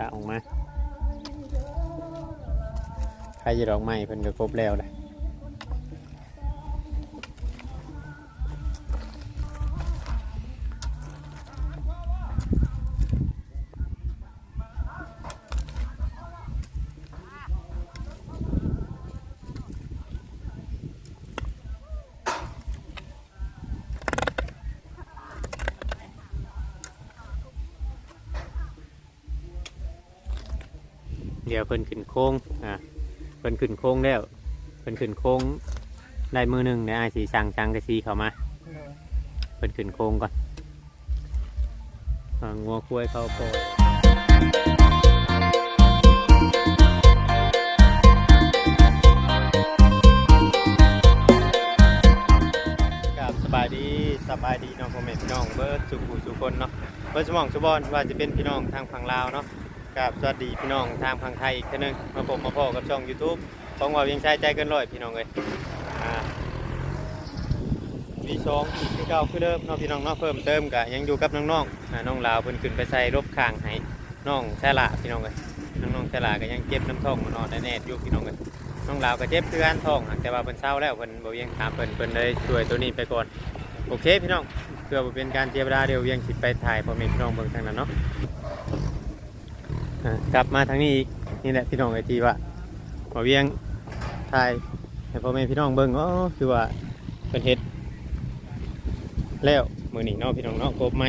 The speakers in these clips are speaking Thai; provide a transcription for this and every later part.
ตาออกมาใครจะดอกไม้เพิ่นก็ครบแล้วแหละ พิ่นขึ้นโค้งอ่าเพิ่นขึ้นโค้งแล้วเพิ่นขึ้นโค้งได้มือหนึ่งเดี๋ยวไอ้ายสีสั่งสั่งกระซีเข้ามาเพิ่นขึ้นโค้งก่อนอ่างัวคุ้ยเขาโปรยกับสบายดีสบายดีเน้องพ่อแม่พี่น้องเบิร์ดสุขุสุคนเนาะเบิร์ดสมองสุบอนว่าจะเป็นพี่น้องทางฝั่งลาวเนาะ กับสวัสดีพี่น้องทางพังไทยอีกทีหนึงมาผมมาพ่อกับช่อง YouTube ของว่าเวียงชายใจเกินร้อยพี่น้องเลยมีสองอีกที่เก่าคือเดิมน้องพี่น้องเนาะเพิ่มเติมกะยังอยู่กับน้องๆอ่าน้องลาวเพิ่นขึ้นไปใส่รบข้างให้น้องแซละพี่น้องเลยน้องๆแซละก็ยังเจ็บน้ำท้องมันอนแน่ๆอยู่พี่น้องเลยน้องลาวก็เจ็บคือการท้องแต่ว่าเพิ่นเศร้าแล้วเพิ่นบ่เวียงถามเพิ่นเพิ่นเลยช่วยตัวนี้ไปก่อนโอเคพี่น้องเพื่อเป็นการเสียเวลาเดี๋ยวเวียงสิไปถ่ายพอแม่พี่น้องเบิ่งทางนั้นเนาะ กลับมาทางนี้อีกนี่แหละพี่น้องไอทีว่ามาเวียงถ่ายให้พ่อแม่พี่น้องเบิ่งอ๋อคือว่าเป็นเฮ็ดแล้วมือหนี่เนาะพี่น้องเนาะครบไหม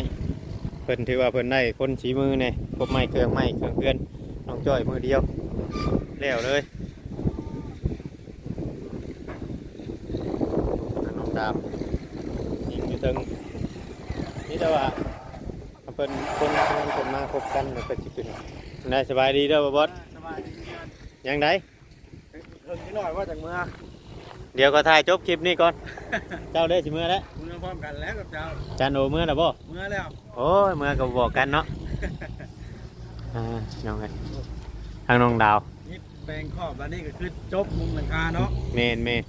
เพิ่นถือว่าเพิ่นได้คนสีมือเนี่ยครบไม้เครื่องไม้เครื่องเพื่อนน้องจ้อยมือเดียวแล้วเลยน้องดามยิงอยู่ถึงนี่แต่ว่าเพิ่นคนงานมาครบกันเนี่ยเพิ่นสิขึ้น นายสบายดีเด้อบ่บอสสบายดียังไงเพิ่งนิดหน่อยว่าจากเมื่อเดี๋ยวก็ถ่ายจบคลิปนี้ก่อน เจ้าได้สิเมื่อแล้วเมื่อพร้อมกันแล้วกับเจ้าจานโอเมื่อแล้วบ่เมื่อแล้วโอ้ยเมื่อก็บอกกันเนาะอ่าน้องกันทางน้องดาวนี่แปลงขอบแล้วนี่ก็คือจบมุมหลังคาเนาะเมนเมน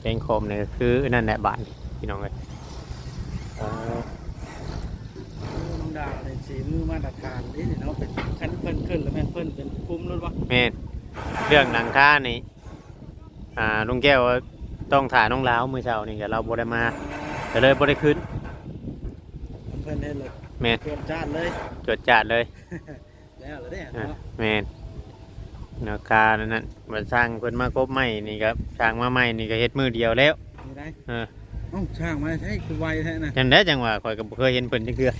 เพลงโคมเนี่ยคือนั่นแหละบ้านพี่น้องเลยเออ น้องดาวในสีมือมาตรฐานนี่เนาะเป็นคันเพิ่นขึ้นแล้วแม่นเพิ่นเป็นคุ้มรถวะเมนเรื่องหนังค่านี่อ่าลุงแก้วต้องถ่ายน้องลาวมือเช้านี่กับเราบ่ได้มาก็เลยบ่ได้ขึ้นเพิ่นเห็นเลยเมนเกินจานเลยจดจัดเลยแล้วเหรอเนี่ยอะเนาะแมนเนาะคานั่นนั่นมันสร้างเพิ่นมากบใหม่นี่ครับสร้างมาใหม่นี่ก็เฮ็ดมือเดียวแล้วมีได้เออเอ้าช่างมาใช่คือไวแท้นะจังได้จังว่าข่อยก็บ่เคยเห็นเพิ่นจังเทื่อ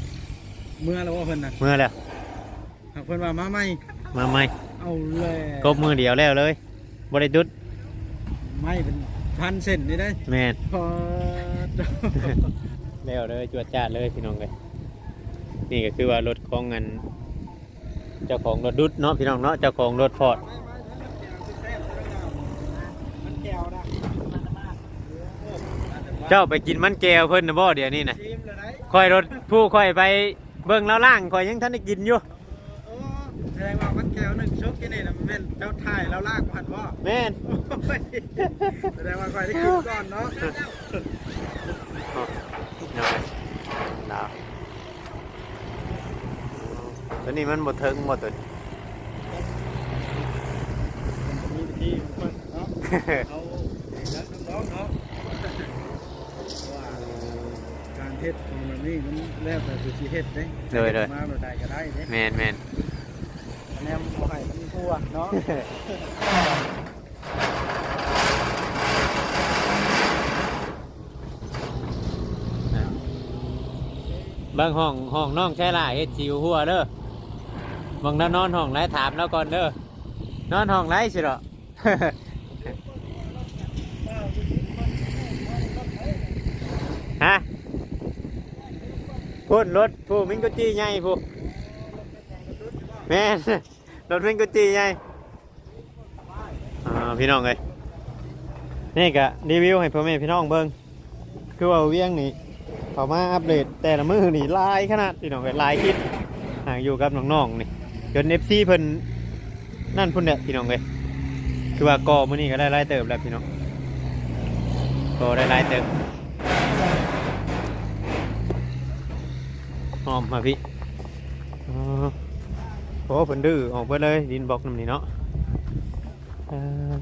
เมื่อแล้วว่าเพิ่นน่ะเมื่อแล้วหากเพิ่นว่ามาใหม่มาใหม่เอาเลยกบมือเดียวแล้วเลยบ่ได้จุดไม่เป็นพันเส้นนี่ได้แม่นพอแล้วเลยจวดจ้าดเลยพี่น้องเลยนี่ก็คือว่ารถของเงินเจ้าของรถดุดเนาะพี่น้องเนาะเจ้าของรถฟอร์ดมันแก้วนะเจ้าไปกินมันแก้วเพิ่นน่ะบ่เดี๋ยวนี้น่ะทีมเลยไหนค่อยรถผู้ค่อยไป เบิ่งแล้วล่างค่อยยังทันได้กินอยู่โอ้แสดงว่ามันแก้วหนึ่งชกกินนี่นะมันเป็นเจ้าถ่ายแล้วลากผ่านว่าแม่นแสดงว่าใครได้กินก่อนเนาะดาวตัวนี้มันบดเทิงหมดตัวนี้มีวิธีของมันเนาะเอาแล้วน้องๆเนาะว่าการ เฮ็ดของมันนี่มันแล้วแต่สุชีเฮ็ดเด้เลยเลยมาแบบใดก็ได้เด้แมนแมนอันนี้มันบ่ให้มันทั่วเนาะบางห้องห้องน้องแค่ล่ะเฮ็ดจิวหัวเด้อบางนั้นนอนห้องไรถามแล้วก่อนเด้อนอนห้องไรสิเหรอ ฮะ พูดรถผู้มิงกุจีใหญ่ผู้แม่นรถมิงกุจีใหญ่พี่น้องเลยนี่กะรีวิวให้พ่อแม่พี่น้องเบิ่งคือว่าเวียงนี่เขามาอัปเดตแต่ละมือนี่ลายขนาดพี่น้องเลยลายคิดห่างอยู่กับน้องๆนี่จนเอฟซีเพิ่นนั่นพุ่นเนี่ยพี่น้องเลยคือว่ากอมือนี้ก็ได้ลายเติบแล้วพี่น้องกอได้ลายเติบ หอมมาพี่อ๋อโอ้เพิ่นดื้อออกเบิดเลย ดินบล็อกน้ำนี่เนาะเออ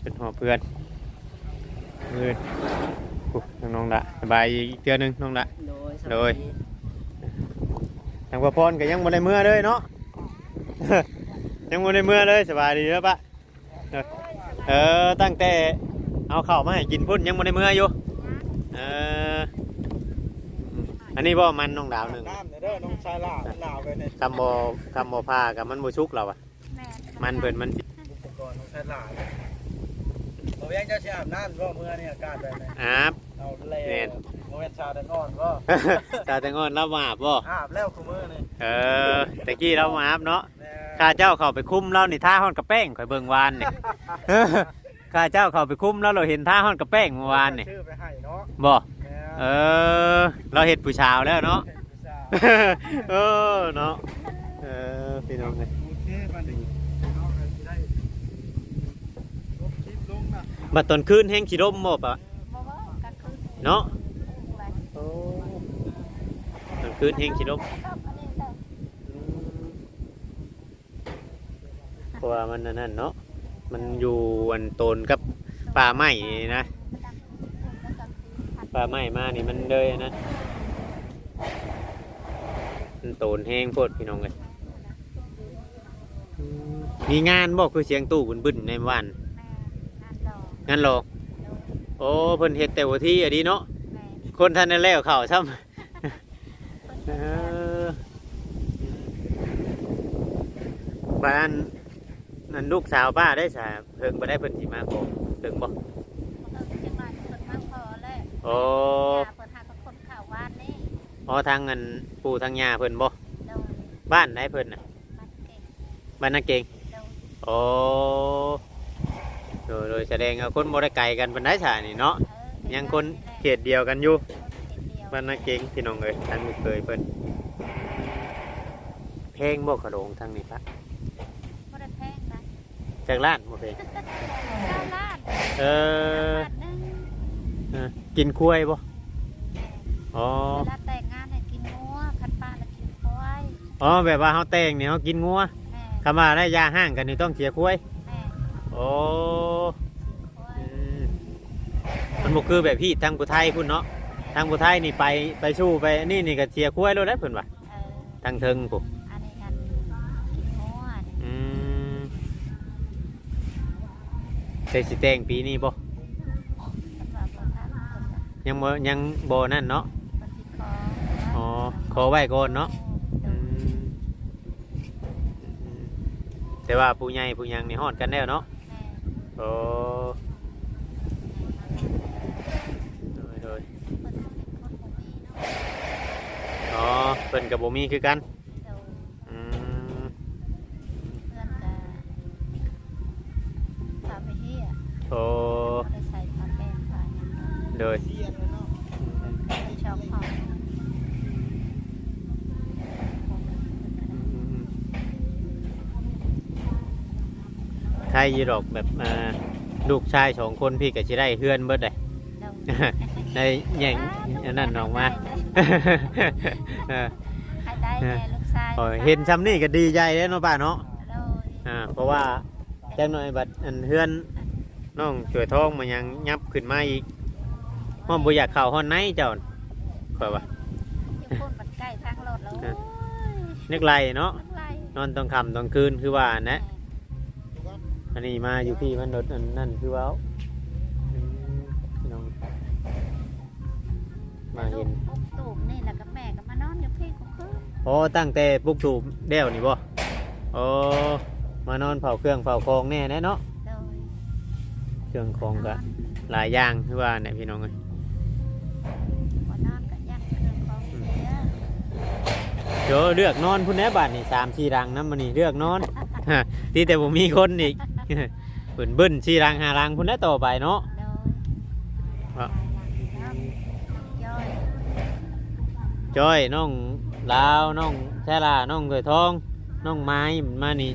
เป็นหอเพื่อนเพื่อนอุ๊ยน้องๆละสบายอีกเทื่อหนึงน้องละโดยโดยทางพ่อพรก็ยังบ่ได้เมื่อเลยเนาะยังบ่ได้เมื่อเลยสบายดีแล้วปะเออเออตั้งแต่เอาข้าวมาให้กินพุ่นยังบ่ได้เมื่ออยู่เออ อันนี้บ่มันน้องดาวหนึ่งน้ำเด้อน้องชายลาลาไปในคำบ่คำบ่พากับมันบ่ชุกเราอะมันเพิ่นมันสิอุปกรณ์น้องชายลาเรายังจะเชื่อาบน้ำก็เมื่อนี่อากาศแบบนี้อาบเอาเล่แม่นโมเมนชาแดงอ่อนก็ตาแตงอนเรามาอาบบ่อาบแล้วคุมือนี่เออตะกี้เรามาอาบเนาะแน่ข้าเจ้าเข้าไปคุมเรานี่ท่าฮ้อนกระแป้งข่อยเบิ่งวานนี่ข้าเจ้าเข้าไปคุมแล้วเราเห็นท่าฮ้อนกระแป้งเมื่อวานนี่ชื่อไปให้เนาะบ่แน่ เออ เราเห็ดผู้ชาวแล้วเนาะเห็นผู้สาวเออเนาะ เออพี่น้องเลยโอเคมาดิเอาไปสิได้ลบคลิปลงนะบัดตอนคืนแห้งขี้ร่มบ่ปะบ่บ่กลางคืนเนาะไปตอนคืนแห้งขี้ร่มครับอันนี้เด้อเพราะว่ามันอันนั่นเนาะ มันอยู่อันโตนกับป่าไม้นี่นะ ป่าไม้มานี่มันเลยนะมันโตนแห้งโพดพี่น้องเลยอืมมีงานบอกคือเสียงตู้บึนๆในวันแม่งานดอกงานหรอกโอ้เพิ่นเฮ็ดแต่วันที่อะดีเนาะแม่คนท่านได้แล้วเข่าซ้ำเออบ้านนั่นลูกสาวป้าได้สาเพิ่งบ่ได้เพิ่นสิมาขอเพิ่งบ่เออจังหวัดเพิ่นมาพอแล้ว โอ้ยาเพิ่นหากับคนข่าววานนี่อ๋อทางเงินปู่ทางย่าเพิ่นบ่โดยบ้านไหนเพิ่นน่ะมันเก่งบ้านนาเก่งโดยโอ้โดยโดยแสดงว่าคนบ่ได้ไกลกันปานใดซานี่เนาะเออยังคนเขตเดียวกันอยู่เขตเดียวบ้านนาเก่งพี่น้องเอ้ยทางลูกเคยเพิ่นเพลงบ่กระโดงทางนี้ปะบ่ได้แพงนะจากล้านบ่เพลงเก้าล้านเออ บาทหนึงเออกินคุ้ยบ่อ๋อเวลาแต่งงานให้กินงัวคันป้าแล้วกินควายอ๋อแบบว่าเฮาแต่งนี่เฮากินงัวแม่คำว่าได้ยาห้างกันนี่ต้องเสียคุ้ยแม่โอ้ควาอืยมมันบ่คือแบบพี่ทางผู้ไทยพุ่นเนาะทางผู้ไทยนี่ไปไปสู้ไปนี่นี่ก็เสียคุ้ยแล้วได้เพิ่นว่าเออทางเทิงพุ่นอันนี้กันกินงัวนี่อืมใส่สิแต่งปีนี้บ่ ยังบ่ยังบ่นั่นเนาะเพิ่นสิขออ๋อขอไว้ก่อนเนาะโดอืยมอืมแต่ว่าผู้ใหญ่ผู้หยังนี่ฮอดกันแล้วเนาะแม่โอ้โดยโดยเพิ่นเป็นคนบ่มีเนาะอ๋อเพิ่นกับบ่มีคือกันโดยอืมเพื่อนก็พาไปเฮียโอ้ บ่ได้ โดยเสียนเลยเนาะไปชอบห้องอืมใครยีดอกแบบอ่าลูกชายสองคนพี่ก็สิได้เฮือนเบิดเลยโดยในแย่งอันนั้นออกมา เออให้ได้แน่ลูกชายโอ้ยเห็นซ้ำนี่ก็ดีใจแล้วเนาะป้าเนาะโดยอ่าเพราะว่าแจ้งหน่อยบัดอันเฮือนน้องช่วยท้องมันยังยับขึ้นมาอีก ห้องบ่อยากเข้าห้องไหนเจ้าข่อยว่าญี่ปุ่นมันใกล้ทางรถแล้วโอ้ยนึกไรเนาะมันไล่นอนตอนค่ำตอนคืนคือว่านะ อันนี้มาอยู่พี่มันรถอันนั่นคือว่าอืมพี่น้องมาลูเห็กนปุ๊บตูมนี่แหละกับแม่ก็มานอนอยู่พี่ก็คือโอ้ตั้งแต่ปลุกถูกเดี่ยวนี่บ่โอ้มานอนเผาเครื่องเผาคองแน่แน่เนาะ โดยเครื่องคองก็หลายอย่างคือว่าเนี่ยพี่น้องเอ้ย ดี๋ยวเลือกนอนพุ่นแน่บาทนี่สามสี่รังน้ำมันนี่เลือกนอนที่แต่ผมมีคนอีกเบิ่นเบิ่นสี่รังห้ารังพุ่นแน่ต่อไปเนาะโดยครับย่อยจ้อยน้องลาวน้องแช่ลาน้องถวยทองน้องไม้มานี่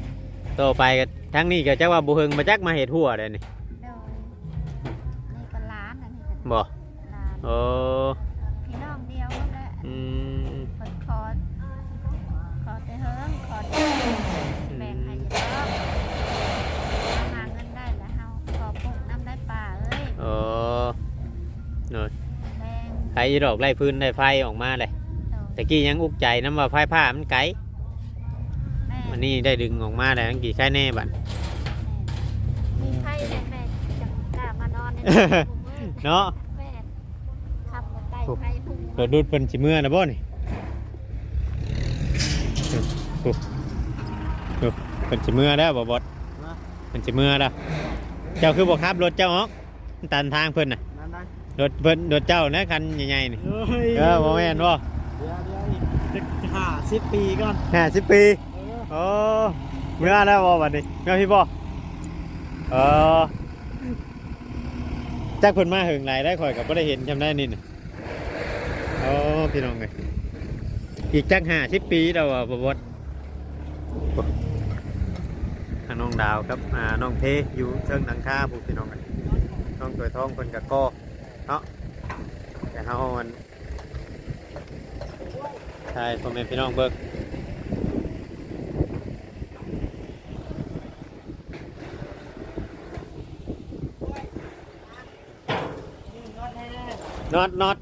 ต่อไปก็ทั้งนี้ก็จักว่าบุเฮงมาจักมาเห็ดหัวเลยนี่โดยนี่ก็หล้านอันนี้ก็บ่หลานโอ้พี่น้องเดียวนั่นแอีดอกไล่พื้นไล่ไฟออกมาเลยโดยตะกี้ยังอุกใจน้ำว่าไฟผ้ามันไกลแม่วันนี้ได้ดึงออกมาแล้วทั้งกี่แค่แน่บัด มีไพ่แม่แม่จังกล้ามานอนในเนาะแม่ขับมาใต้ไพ่พุ่งรถดูดเพิ่นสิเมื่อนะบ่นี่โอ้โหเพิ่นสิเมื่อแล้วบ่บดเพิ่นสิเมื่อแล้วเจ้าคือบ่ขับรถเจ้าฮอกมันตันทางเพิ่นน่ะนั่นได้ รถเพิ่นรถเจ้านะคันใหญ่ๆนี่เฮ้ยเออบ่แม่นบ่เดี๋ยวเดี๋ยวอีกห้าสิบปีก่อน50ปีเออโอ้เมื่อแล้วบ่บัดนี้เมื่อพี่บ่เออจักเพิ่นมาหึงหลายได้ข่อยก็บ่ได้เห็นจำได้นี่น่ะโอ้พี่น้องเอ้ยอีกจัก50ปีแล้วอะบ่บดทางน้องดาวครับอ่าน้องเทอยู่เชิงหลังคาผู้พี่น้องกันน้องตัวท้องคนกับก็ เนาะแต่เขามันใช่พ่อแม่พี่น้องเบิกน็อตน็อต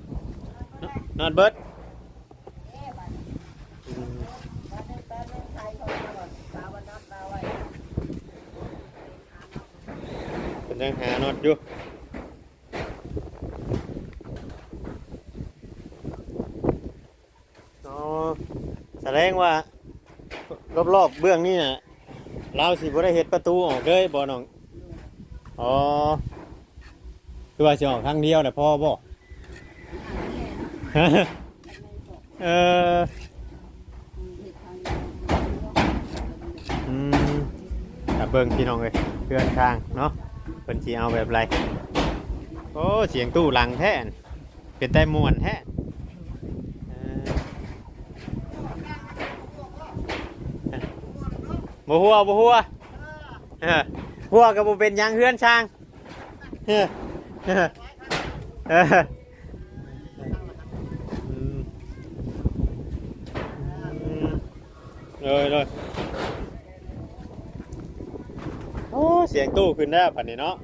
น็อตเบิร์ดอืม เป็นยังหาน็อตอยู่อ๋อแสดง ว่า รอบๆเบื้องนี่น่ะเราสิบ่ได้เฮ็ดประตูออกเลยบ่น้องอ๋อคือว่าสิออกทางเดียวน่ะพ่อบ่เอออืมแต่เบิ่งพี่น้องเลยเพื่อนข้างเนาะเพิ่นสิเอาแบบไรโอ้เสียงตู้หลังแท้นเป็นแต่มวนแท้เออ บ่หัวบ่หัวเออหัวก็บ่เป็นหยังเฮือนช่างเออเออเอออืมอืมเลยเลยโอ้เสียงตู้ขึ้นได้ผ่านนี้เนาะ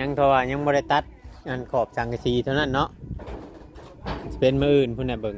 ยังทรว่ายังบริตัดอันขอบสังกะสีเท่านั้นเนาะเป็นมืออื่นพุ่นน่ะเบิ่ง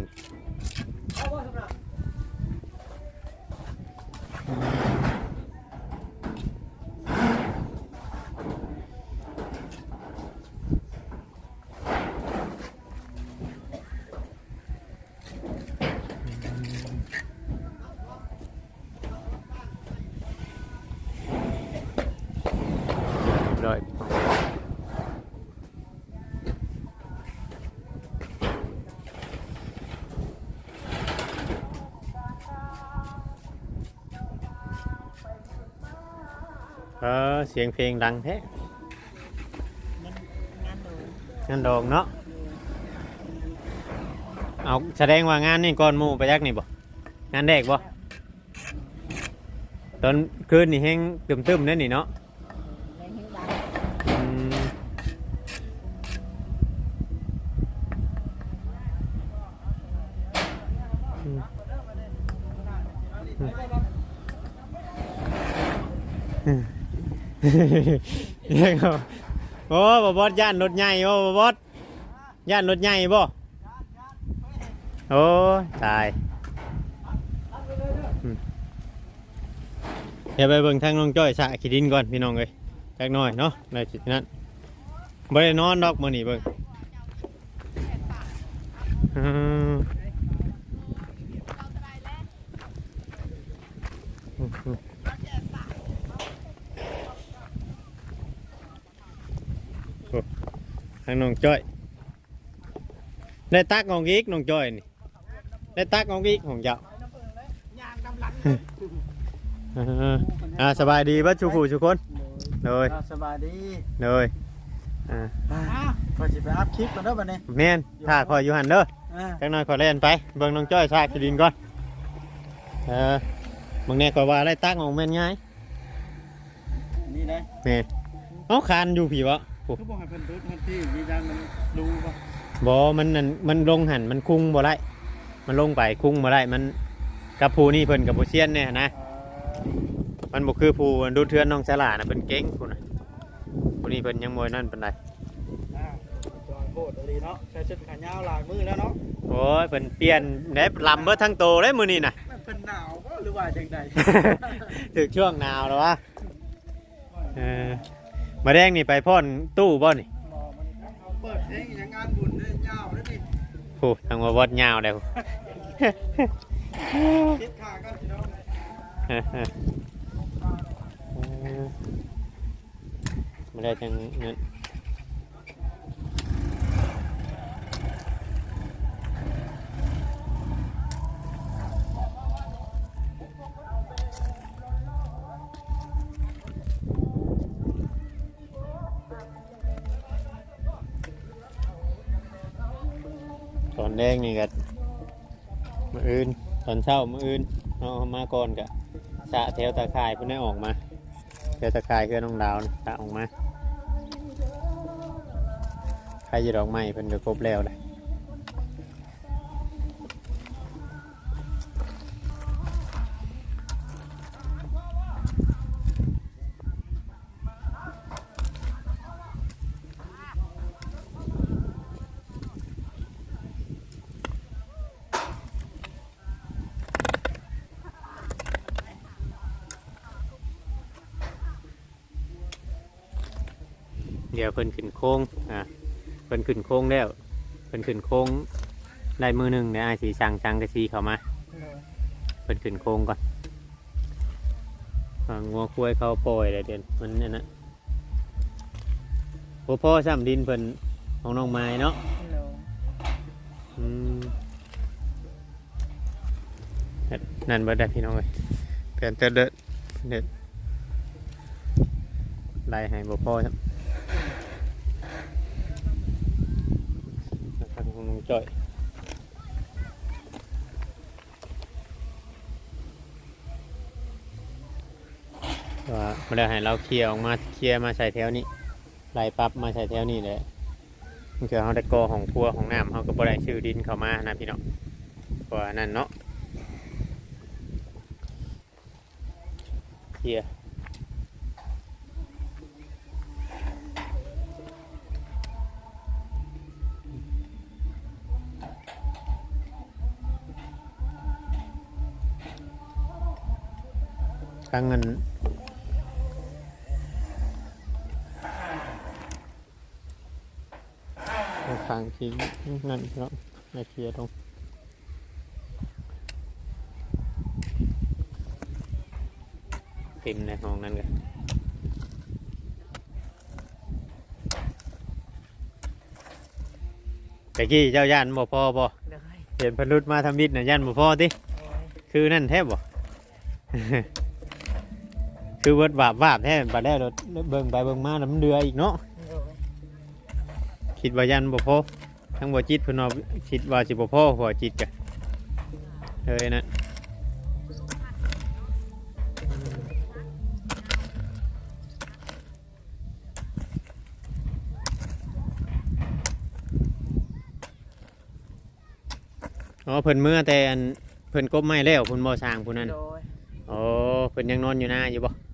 เออเสียงเพลงดังแท้งานดูงานโดองเนาะเอาแสดงว่างานนี่ก่อนหมู่ไปยักนี่บ่งานแรกบ่ตอนคืนนี่แห้งตึมๆนั่นนี่เนาะ ในหิ้งดัง อืมอืมอืมเรี ยเอาโอ้บ่บอสย่านรถใหญ่โอ้บ่บอสย่านรถใหญ่บ่โอ้ตายเดี๋ยวไปเบิ่งทางน้องจ้อยสะขี้ดินก่อนพี่น้องเอ้ยจักหน่อยเนาะในสินั้นบ่ได้นอนดอกมื้อนี้เบิ่งอืมอืมอืมโอ้ทางน้อง จ้อยได้ตักของอีกน้องจ้อยนี่ได้ตักของพี่ของเจ้าเอออ่าสบายดีเบ่ชุกผู้ชุกคนเลยสบายดีเลยอ่าก็จะไปอัพคลิปกันเด้อบัดนี้แม่นถ้าคอยอยู่หันเด้ออ่าจักหน่อยขอเล่นไปเบิ่งน้องจ้อยซากดินก่อนเออมึงเนี่ยก็ว่าได้ตักของแม่นง่ายนี่นะแม่นเอาคานอยู่ผีวะโอ้ คือบอกให้เพิ่นดูทันทีมีดังมันดูป่ะบ่มันนั่นมันลงหันมันคุ้งบ่ได้ มันลงไปคุ้งบ่ได้ มันกับผู้นี่เพิ่นกับบ่เซียนเนี่ยนะ มันบ่คือผู้ดูเทือนน้องสลานะเป็นเก่งผู้น่ะผู้นี้เพิ่นยังมวยนั่นปานใดอ่าจอยโคตรดีเนาะใส่ชุดขายาวหลายมือแล้วเนาะโอ้ยเพิ่นเปลี่ยนได้ลำเบิดทั้งโตเลยมื้อนี้น่ะ มันเป็นหนาวบ่หรือว่าจังใด ถึกช่วงหนาวแล้ววะเออ มาแดงนี่ไปพ่อนตู้บ่นี่บ่มันเอาเปิดเพลงอย่างงานบุญเด้ยาวเด้อนี่โอ้ทางว่าบดยาวแล้ว คิดค่ากันพี่น้องไม่ได้จังนั้นตอน งนี่ก็มืออื่นตอนเช้ามืออื่นเอามาก่อนกะสะแถวตะข่ายเพื่อนได้ออกมาแถวตะข่ายคือน้องดาวนะสะออกมาใครจะดอกไม้เพื่อนก็ครบแล้วเลย เพิ่นขึ้นโค้งอ่าเพิ่นขึ้นโค้งแล้วเพิ่นขึ้นโค้งได้มือหนึ่งเดี๋ยวไอ้ายสีสั่งสั่งกระซีเข้ามาเพิ่นขึ้นโค้งก่อนอ่างัวคุ้ยเขาปล่อยเลยเดี๋ยวมันนั่นนะพ่อพ่อซ้ำดินเพิ่นของน้องไม้เนาะอืมนั่นเบิดได้พี่น้องเลยเปลี่ยนเตอเด็ดเด็ดไล่ให้บ่พ่อครับทางของน้อง จ้อยว่าไม่ได้ให้เราเคลียร์ออกมาเคลียร์มาใส่แถวนี้ไล่ปั๊บมาใส่แถวนี้เลยมันคือเขาได้กอของพัวของน้ำเขาก็บ่ได้ซื้อดินเข้ามานะพี่น้องเพราะว่านั่นเนาะเคลียร์ ครั้งเงินฟังทีนั่นครับในเคลียร์ตรงเต็มในห้องนั้นเลยแต่กี้เจ้าย่านบ่พอบ่เลยเห็นพลุดมาทำบิดน่ะย่านบ่พอติโอ้ยคือนั่นแทบบ่ คือเวิร์ดบาบวาบแท้บัดแล้วเราเบิ่งไปเบิ่งมาแล้วมันเดืออีกเนาะโอ้ยคิดว่ายันบ่พอทั้งบ่จิตเพิ่นว่าคิดว่าสิบ่พอพอจิตกะเฮ้ยนะอ๋อเพิ่นเมื่อแต่อันเพิ่นกบไม้แล้วเพิ่นบ่สร้างผู้นั้นโดยอ๋อเพิ่นยังนอนอยู่หน้าอยู่บ่โดยเพื่อ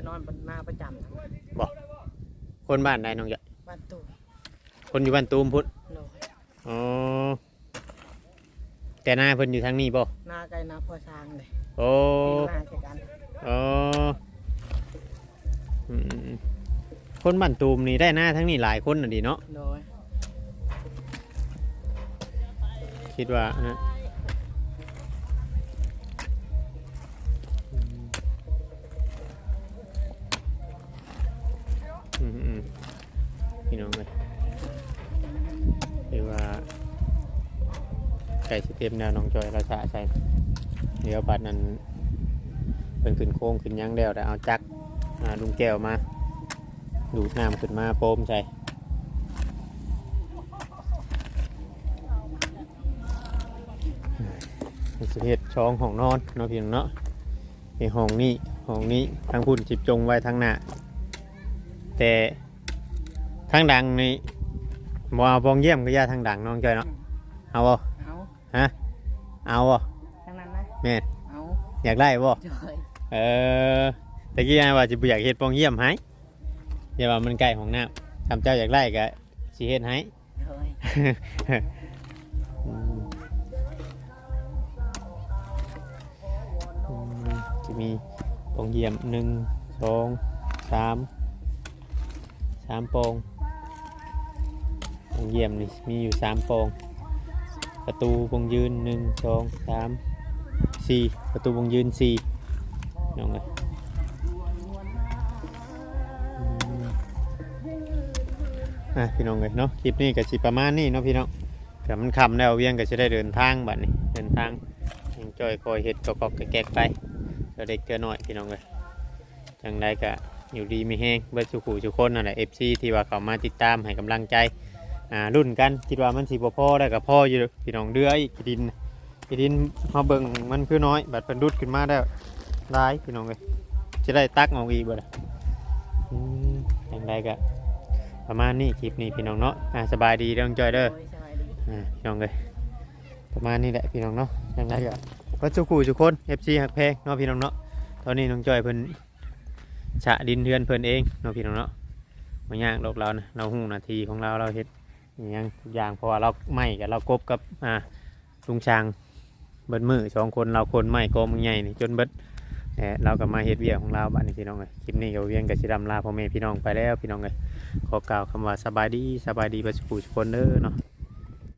นนอนบนหน้าประจำนะคนบ้านใดน้องใหญ่บ้านตู่คนอยู่บ้านตูมพุ่นโดยอ๋อแต่หน้าเพิ่นอยู่ทางนี้บ่หน้าไกลหน้าพ่อช้างเลยโอ้หน้าใช่กันอ๋ออืมคนบ้านตูมนี่ได้หน้าทั้งนี้หลายคนน่ะดีเนาะโดยคิดว่านะ ก่สเต็มแนวน้องจอยเราสะใส่เดี๋ยวบัดนั้นเป็นขึ้นโค้งขึ้นยังแล้วแต่เอาจักลุงแก้วมาดูดน้ำขึ้นมาโปมใส่สเฮ็ดช่องห้องนอนเนาะพี่น้องเนาะในห้องนี้ห้องนี้ทางพุ่นจิบจงไว้ทางหน้าแต่ทางดังนี่บ่เอาปองเยี่ยมก็ย่าทางดังน้องจอยเนาะเอาบ่ ฮะ เอาบ่ทั้งนั้นนะแม่นเอาอยากได้บ่จอยเออตะกี้ไอ้ว่าจะบ่อยากเฮ็ดปองเยี่ยมให้อย่าว่ามันใกล้ของน้ำทำเจ้าอยากได้ก็สิเฮ็ดให้ จอยอืมอืมจะมีปองเยี่ยมหนึ่งสองสามสามปองปองเยี่ยมนี่มีอยู่สามปอง ประตูปองยืนหนึ่งสองสามสี่ประตูปองยืนสี่น้องเลยอะพี่น้องเลยเนาะคลิปนี้ก็สิประมาณนี้เนาะพี่น้องแต่มันคำแล้วเวียงก็จะได้เดินทางบัดนี้เดินทางยังจอยคอยเห็ดกอกอกแกกไปเดี๋ยวเด็กเจอหน่อยพี่น้องเลยจังไดก็อยู่ดีไมีแห้งเบิดสุขุสุคนนั่นแหละเอฟซีที่ว่าเขามาติดตามให้กำลังใจ อ่ารุ่นกันคิดว่ามันสีบ่พ่อได้กับพ่ออยู่พี่น้องเดืออีกขี้ดินขี้ดินมาเบิ่งมันคือน้อยบัดเป็นรุดขึ้นมาได้หลายพี่น้องเลยจะได้ตักออกอีกบ่ล่ะอืมจังไดก็ประมาณนี้คลิปนี้พี่น้องเนาะอ่าสบายดีเรื่องจอยเด้ออ่าพี่น้องเลยประมาณนี้แหละพี่น้องเนาะยังไงก็วัดสุขูทุกคน FC หักแพงเนาะพี่น้องเนาะตอนนี้น้องจอยเพิ่นฉะดินเทือนเพิ่นเองเนาะพี่น้องเนาะมายากดอกเรานะเราหูนาทีของเราเราเฮ็ด ยังทุกอย่างเพราะว่าเราไม่กับเรากบกับอ่าลุงช้างเบิดมือสองคนเราคนไม่กมึงใหญ่นี่จนเบิดแหมเราก็มาเฮ็ดเวียกของเราบ้านี้พี่น้องเลยคลิปนี้ก็เวียงกับสิดำลาพ่อแม่พี่น้องไปแล้วพี่น้องเลยขอกล่าวคำว่าสบายดีสบายดีประสุขทุกคนเด้อเนาะ